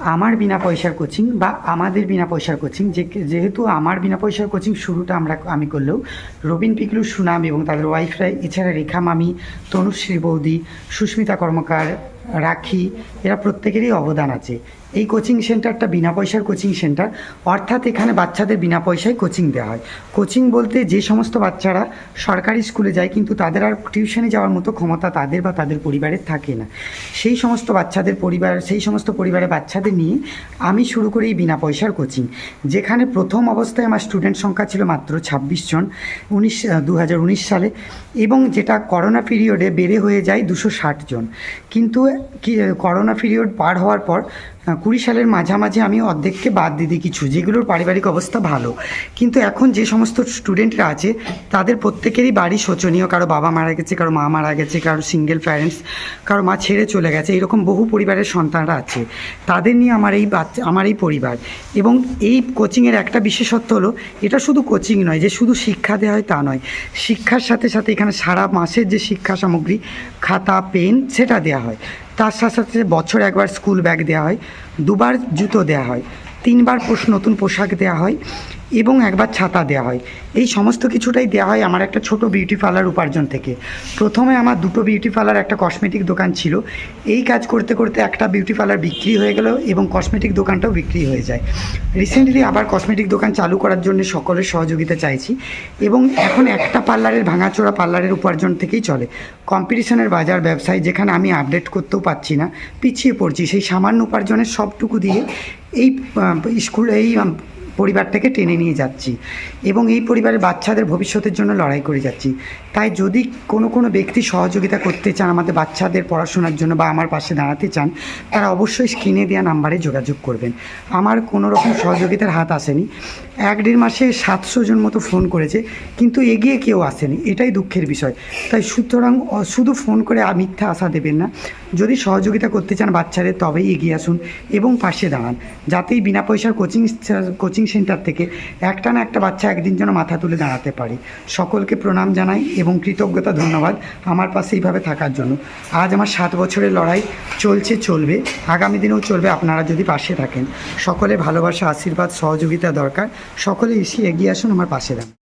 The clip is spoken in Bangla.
আমার বিনা পয়সার কোচিং বা আমাদের বিনা পয়সার কোচিং যে যেহেতু আমার বিনা পয়সার কোচিং শুরুটা আমরা আমি করলেও, রবীন পিকলু, সুনাম এবং তাদের ওয়াইফরা এছাড়া রেখা মামি, তনুশ্রী বৌদি, সুস্মিতা কর্মকার, রাখি, এরা প্রত্যেকেরই অবদান আছে। এই কোচিং সেন্টারটা বিনা পয়সার কোচিং সেন্টার অর্থাৎ এখানে বাচ্চাদের বিনা পয়সায় কোচিং দেওয়া হয়। কোচিং বলতে যে সমস্ত বাচ্চারা সরকারি স্কুলে যায়, কিন্তু তাদের আর টিউশনে যাওয়ার মতো ক্ষমতা তাদের বা তাদের পরিবারের থাকে না। সেই সমস্ত বাচ্চাদের পরিবার, সেই সমস্ত পরিবারের বাচ্চাদের নিয়ে আমি শুরু করি এই বিনা পয়সার কোচিং যেখানে প্রথম অবস্থায় আমার স্টুডেন্ট সংখ্যা ছিল মাত্র ছাব্বিশ জন, উনিশ দু সালে, এবং যেটা করোনা পিরিয়ডে বেড়ে হয়ে যায় দুশো জন। কিন্তু করোনা পিরিয়ড পার হওয়ার পর কুড়ি সালের মাঝামাঝি আমি অর্ধেককে বাদ দিয়ে দিই কিছু, যেগুলোর পারিবারিক অবস্থা ভালো। কিন্তু এখন যে সমস্ত স্টুডেন্টরা আছে, তাদের প্রত্যেকেরই বাড়ি শোচনীয়। কারও বাবা মারা গেছে, কারও মা মারা গেছে, কারও সিঙ্গেল প্যারেন্টস কারও মা ছেড়ে চলে গেছে, এরকম বহু পরিবারের সন্তানরা আছে। তাদের নিয়ে আমার এই বাচ্চা, আমার এই পরিবার। এবং এই কোচিংয়ের একটা বিশেষত্ব হলো, এটা শুধু কোচিং নয়, যে শুধু শিক্ষা দেওয়া হয় তা নয়। শিক্ষার সাথে সাথে এখানে সারা মাসের যে শিক্ষা সামগ্রী, খাতা, পেন, সেটা দেওয়া হয়। তার সাথে সাথে বছর একবার স্কুল ব্যাগ দেওয়া হয়, দুবার জুতো দেওয়া হয়, তিনবার নতুন পোশাক দেওয়া হয় এবং একবার ছাতা দেওয়া হয়। এই সমস্ত কিছুটাই দেওয়া হয় আমার একটা ছোট বিউটি পার্লার উপার্জন থেকে। প্রথমে আমার দুটো বিউটি পার্লার একটা কসমেটিক দোকান ছিল। এই কাজ করতে করতে একটা বিউটি পার্লার বিক্রি হয়ে গেল এবং কসমেটিক দোকানটাও বিক্রি হয়ে যায়। রিসেন্টলি আবার কসমেটিক দোকান চালু করার জন্য সকলের সহযোগিতা চাইছি এবং এখন একটা পার্লারের ভাঙাচোরা পার্লারের উপার্জন থেকেই চলে। কম্পিটিশনের বাজার ব্যবসায় যেখানে আমি আপডেট করতেও পারছি না, পিছিয়ে পড়ছি। সেই সামান্য উপার্জনের সবটুকু দিয়ে এই স্কুল এই পরিবারটাকে টেনে নিয়ে যাচ্ছি এবং এই পরিবারের বাচ্চাদের ভবিষ্যতের জন্য লড়াই করে যাচ্ছি। তাই যদি কোনো কোনো ব্যক্তি সহযোগিতা করতে চান, আমাদের বাচ্চাদের পড়াশোনার জন্য বা আমার পাশে দাঁড়াতে চান, তারা অবশ্যই স্ক্রিনে দেওয়া নাম্বারে যোগাযোগ করবেন। আমার কোনো রকম সহযোগিতার হাত আসেনি। এক দেড় মাসে সাতশো জন মতো ফোন করেছে, কিন্তু এগিয়ে কেউ আসেনি। এটাই দুঃখের বিষয়। তাই সুতরাং শুধু ফোন করে মিথ্যা আশা দেবেন না। যদি সহযোগিতা করতে চান বাচ্চাদের, তবেই এগিয়ে আসুন এবং পাশে দাঁড়ান। যাতেই বিনা পয়সার কোচিং কোচিং কোচিং সেন্টার থেকে একটা না একটা বাচ্চা একদিন যেন মাথা তুলে দাঁড়াতে পারি। সকলকে প্রণাম জানাই এবং কৃতজ্ঞতা, ধন্যবাদ আমার পাশে এইভাবে থাকার জন্য। আজ আমার সাত বছরের লড়াই চলছে, চলবে। আগামী দিনেও চলবে, আপনারা যদি পাশে থাকেন। সকলে ভালোবাসা, আশীর্বাদ, সহযোগিতা দরকার। সকলে এসে এগিয়ে আসুন আমার পাশে দাঁড়ান